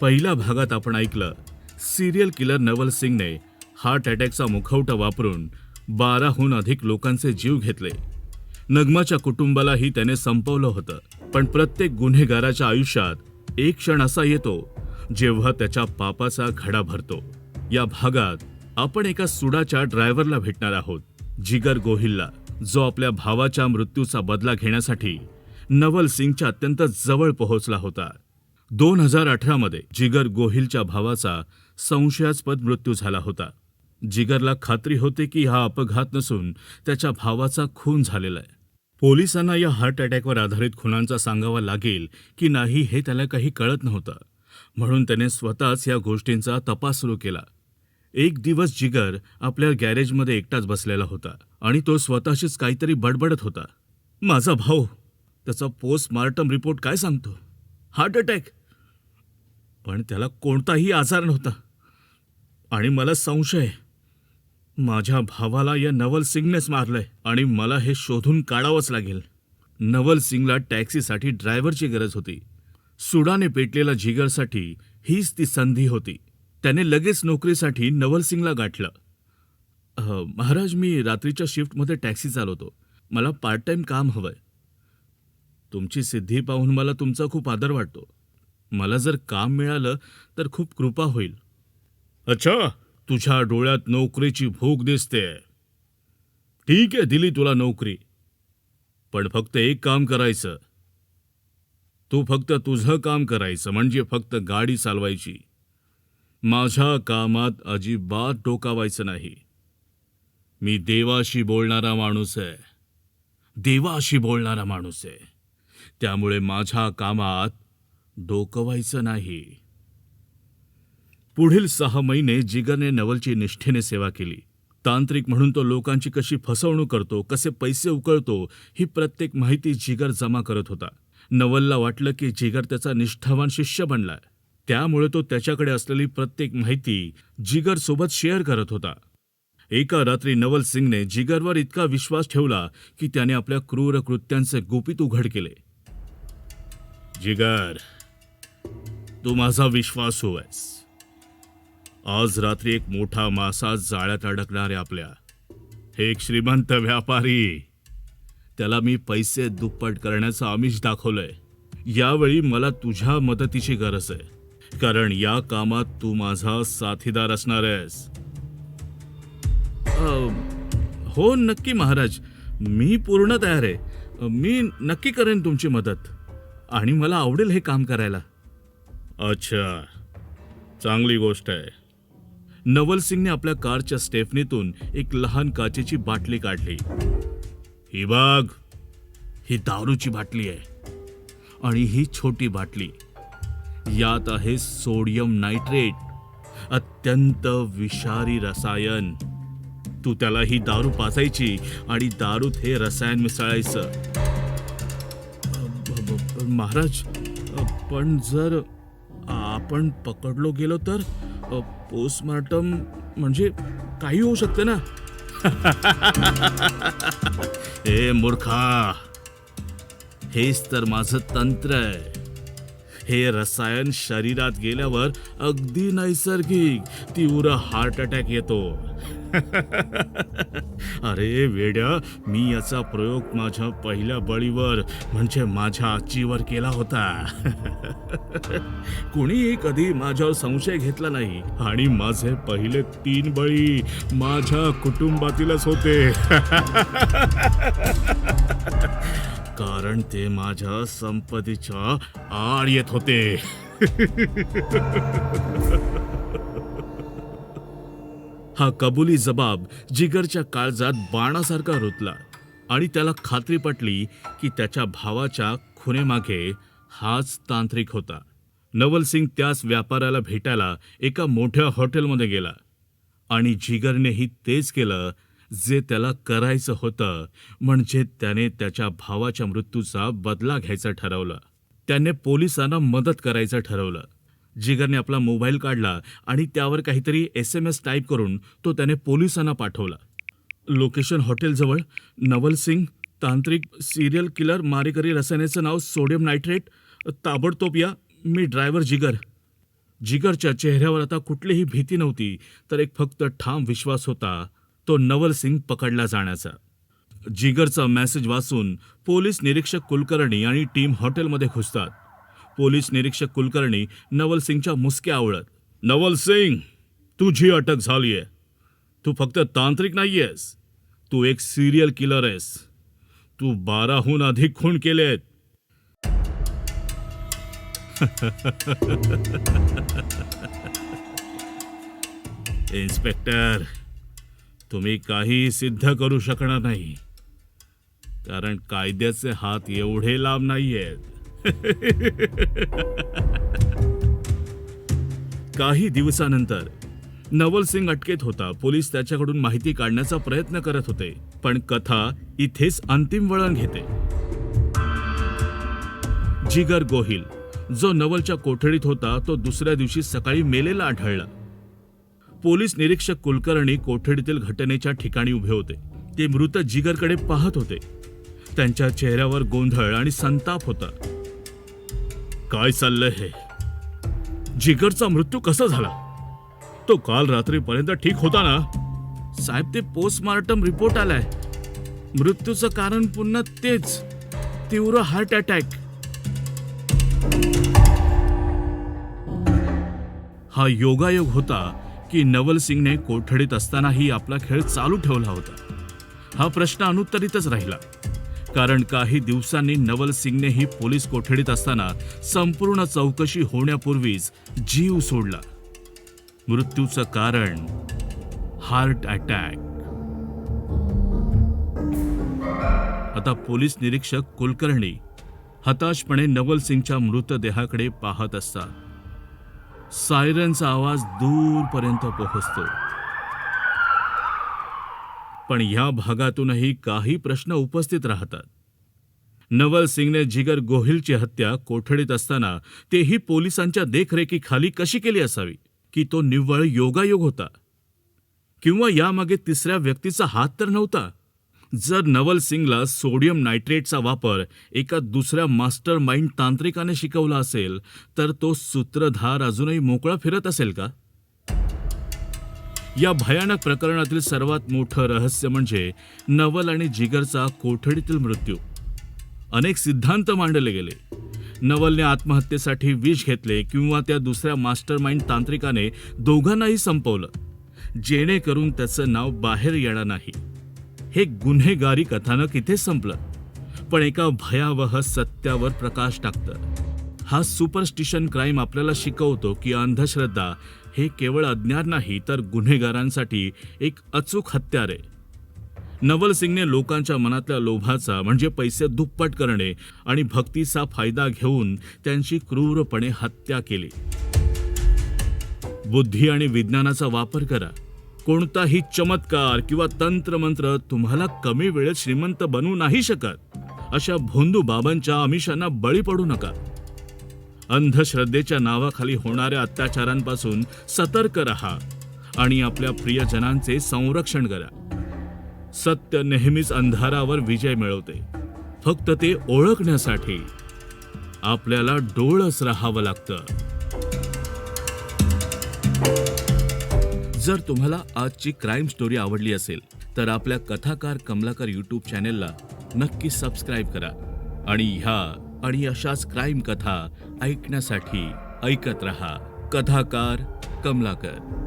पहिल्या भागात आपण ऐकलं सिरियल किलर नवल सिंगने हार्ट अटॅकचा मुखवटा वापरून बाराहून अधिक लोकांचे जीव घेतले. नगमाच्या कुटुंबालाही त्याने संपवलं होतं पण प्रत्येक गुन्हेगाराच्या आयुष्यात एक क्षण असा येतो जेव्हा त्याच्या पापाचा घडा भरतो. या भागात आपण एका सुडाच्या ड्रायव्हरला भेटणार आहोत जिगर गोहिलला जो आपल्या भावाच्या मृत्यूचा बदला घेण्यासाठी नवल सिंगच्या अत्यंत जवळ पोहोचला होता. दोन हजार अठरामध्ये जिगर गोहिलच्या भावाचा संशयास्पद मृत्यू झाला होता. जिगरला खात्री होते की हा अपघात नसून त्याच्या भावाचा खून झालेला आहे. पोलिसांना या हार्ट अटॅकवर आधारित खुनांचा सांगावा लागेल की नाही हे त्याला काही कळत नव्हतं. म्हणून त्याने स्वतःच या गोष्टींचा तपास सुरू केला. एक दिवस जिगर आपल्या गॅरेजमध्ये एकटाच बसलेला होता आणि तो स्वतःशीच काहीतरी बडबडत होता. माझा भाऊ त्याचा पोस्टमार्टम रिपोर्ट काय सांगतो? हार्ट अटॅक पण त्याला कोणताही आजार नव्हता. आणि मला संशय माझ्या भावाला या नवल सिंगनेच मारलंय आणि मला हे शोधून काढावंच लागेल. नवल सिंगला टॅक्सीसाठी ड्रायव्हरची गरज होती. सुडाने पेटलेल्या जिगरसाठी हीच ती संधी होती. त्याने लगेच नोकरीसाठी नवल सिंगला गाठलं. महाराज मी रात्रीच्या शिफ्टमध्ये टॅक्सी चालवतो. मला पार्ट टाइम काम हवंय. तुमची सिद्धी पाहून मला तुमचा खूप आदर वाटतो. मला जर काम मिळालं तर खूप कृपा होईल. अच्छा. तुझ्या डोळ्यात नोकरीची भूक दिसते. ठीक आहे दिली तुला नोकरी. पण फक्त एक काम करायचं. तू फक्त तुझं काम करायचं म्हणजे फक्त गाडी चालवायची. माझ्या कामात अजिबात डोकावायचं नाही. मी देवाशी बोलणारा माणूस आहे. देवाशी बोलणारा माणूस आहे. त्यामुळे माझ्या कामात डोकवायचं नाही. पुढील सहा महिने जिगरने नवलची निष्ठेने सेवा केली. तांत्रिक म्हणून तो लोकांची कशी फसवणूक करतो कसे पैसे उकळतो ही प्रत्येक माहिती जिगर जमा करत होता. नवलला वाटलं की जिगर त्याचा निष्ठावान शिष्य बनलाय त्यामुळे तो त्याच्याकडे असलेली प्रत्येक माहिती जिगर सोबत शेअर करत होता. एका रात्री नवल सिंगने जिगरवर इतका विश्वास ठेवला की त्याने आपल्या क्रूर कृत्यांचे गुपित उघड केले. जिगर! तू माझा विश्वास आहेस. आज रात्री एक मोठा मासा जाळ्यात अडकणार आहे आपल्या हे एक श्रीमंत व्यापारी त्याला मी पैसे दुप्पट करण्याचं आमिष दाखवलंय. यावेळी मला तुझ्या मदतीची गरज आहे. कारण या कामात तू माझा साथीदार असणार आहेस. हो नक्की महाराज. मी पूर्ण तयार आहे. मी नक्की करेन तुमची मदत. आणि मला आवडेल हे काम करायला. अच्छा. चांगली गोष्ट आहे. नवल सिंगने आपल्या कारच्या स्टेफनीतून एक लहान काचेची बाटली काढली. ही बाग ही दारूची बाटली आहे. आणि ही छोटी बाटली. यात आहे सोडियम नायट्रेट. अत्यंत विषारी रसायन. तू त्याला ही दारू पाचायची आणि दारूत हे रसायन मिसळायचं. महाराज पण जर आपण पकडलो गेलो तर पोस्टमार्टम म्हणजे काही होऊ शकते ना? ए मूर्खा हेच तर माझं तंत्र आहे. हे रसायन शरीरात गेल्यावर अगदी नैसर्गिक तीव्र हार्ट अटॅक येतो. अरे वेड्या मी याचा प्रयोग माझ्या पहिल्या बळीवर म्हणजे माझ्या आजीवर केला होता. कुणीही कधी माझ्यावर संशय घेतला नाही. आणि माझे पहिले तीन बळी माझ्या कुटुंबातीलच होते. कारण ते माझ्या संपत्तीच्या आड येत होते. हा कबुली जबाब जिगरच्या काळजात बाणासारखा रुतला आणि त्याला खात्री पटली की त्याच्या भावाच्या खुनेमागे हाच तांत्रिक होता. नवल सिंग त्याच व्यापाऱ्याला भेटायला एका मोठ्या हॉटेलमध्ये गेला आणि जिगरनेही तेच केलं जे त्याला करायचं होतं म्हणजे त्याने त्याच्या भावाच्या मृत्यूचा बदला घ्यायचा ठरवलं. त्याने पोलिसांना मदत करायचं ठरवलं. जिगरने आपला मोबाईल काढला आणि त्यावर काहीतरी एस एम एस टाईप करून तो त्याने पोलिसांना पाठवला. लोकेशन हॉटेलजवळ नवल सिंग तांत्रिक सिरियल किलर मारेकरी रसायनाचं नाव सोडियम नायट्रेट ताबडतोब या मी ड्रायव्हर जिगर. जिगरच्या चेहऱ्यावर आता कुठलीही भीती नव्हती तर एक फक्त ठाम विश्वास होता तो नवल सिंग पकडला जाण्याचा. जिगरचा मेसेज वाचून पोलीस निरीक्षक कुलकर्णी आणि टीम हॉटेलमध्ये घुसतात. पोलीस निरीक्षक कुलकर्णी नवल सिंगच्या मुसक्या आवळत नवल सिंग तुझी अटक झालीये. तू फक्त तांत्रिक नाहीयेस. तू एक सिरियल किलर आहेस. तू बाराहून अधिक खून केलेत. इन्स्पेक्टर तुम्ही काही सिद्ध करू शकणार नाही. कारण कायद्याचे हात एवढे लांब नाहीयेत. काही दिवसानंतर नवल सिंग अटकेत होता. पोलीस त्याच्याकडून माहिती काढण्याचा प्रयत्न करत होते पण कथा इथेच अंतिम वळण घेते. जिगर गोहिल जो नवलच्या कोठडीत होता तो दुसऱ्या दिवशी सकाळी मेलेला आढळला. पोलीस निरीक्षक कुलकर्णी कोठडीतील घटनेच्या ठिकाणी उभे होते. ते मृत जिगरकडे पाहत होते. त्यांच्या चेहऱ्यावर गोंधळ आणि संताप होता. काय चाललंय हे? जिगरचा मृत्यू कसा झाला? तो काल रात्रीपर्यंत ठीक होता ना? साहेब ते पोस्टमार्टम रिपोर्ट आलाय. मृत्यूचं कारण पुन्हा तेच. तीव्र हार्ट अटॅक. हा योगायोग होता की नवल सिंगने कोठडीत असतानाही आपला खेळ चालू ठेवला होता. हा प्रश्न अनुत्तरितच राहिला. कारण काही दिवसांनी नवल सिंगनेही पोलीस कोठडीत असताना संपूर्ण चौकशी होण्यापूर्वीच जीव सोडला. मृत्यूचं कारण हार्ट अटॅक. आता पोलीस निरीक्षक कुलकर्णी हताशपणे नवल सिंगच्या मृतदेहाकडे पाहत असतात. सायरनचा आवाज दूरपर्यंत पोहोचतो. पण ह्या भागातूनही काही प्रश्न उपस्थित राहतात. नवल सिंगने जिगर गोहिलची हत्या कोठडीत असताना तेही पोलिसांच्या देखरेखीखाली कशी केली असावी की तो निव्वळ योगायोग होता? किंवा यामागे तिसऱ्या व्यक्तीचा हात तर नव्हता? जर नवल सिंगला सोडियम नायट्रेटचा वापर एका दुसऱ्या मास्टर माइंड तांत्रिकाने शिकवला असेल तर तो सूत्रधार अजूनही मोकळा फिरत असेल का? या भयानक प्रकरणातील सर्वात मोठं रहस्य म्हणजे नवल आणि जिगरचा कोठडीतील मृत्यू. अनेक सिद्धांत मांडले गेले. नवलने आत्महत्येसाठी विष घेतले किंवा त्या दुसऱ्या मास्टर माइंड तांत्रिकाने दोघांनाही संपवलं जेणेकरून त्याचं नाव बाहेर येणार नाही. हे गुन्हेगारी कथानक इथे संपलं. पण एका भयावह सत्यावर प्रकाश टाकतं. हा सुपरस्टिशन क्राईम आपल्याला शिकवतो की अंधश्रद्धा हे केवळ अज्ञान नाही तर गुन्हेगारांसाठी एक अचूक हत्यार आहे. नवल सिंगने लोकांच्या मनातल्या लोभाचा म्हणजे पैसे दुप्पट करणे आणि भक्तीचा फायदा घेऊन त्यांची क्रूरपणे हत्या केली. बुद्धी आणि विज्ञानाचा वापर करा. कोणताही चमत्कार किंवा तंत्रमंत्र तुम्हाला कमी वेळेत श्रीमंत बनवू नाही शकत. अशा भोंदू बाबांच्या आमिषांना बळी पडू नका. अंधश्रद्धेच्या नावाखाली होणाऱ्या अत्याचारांपासून सतर्क रहा आणि आपल्या प्रियजनांचे संरक्षण करा. सत्य नेहमीच अंधारावर विजय मिळवते. फक्त ते ओळखण्यासाठी आपल्याला डोळस राहावं लागतं. जर तुम्हाला आजची क्राईम स्टोरी आवडली असेल तर आपल्या कथाकार कमलाकर यूट्यूब चॅनेलला नक्की सबस्क्राईब करा. आणि ह्या आणि अशाच क्राईम कथा ऐकण्यासाठी ऐकत रहा कथाकार कमलाकर.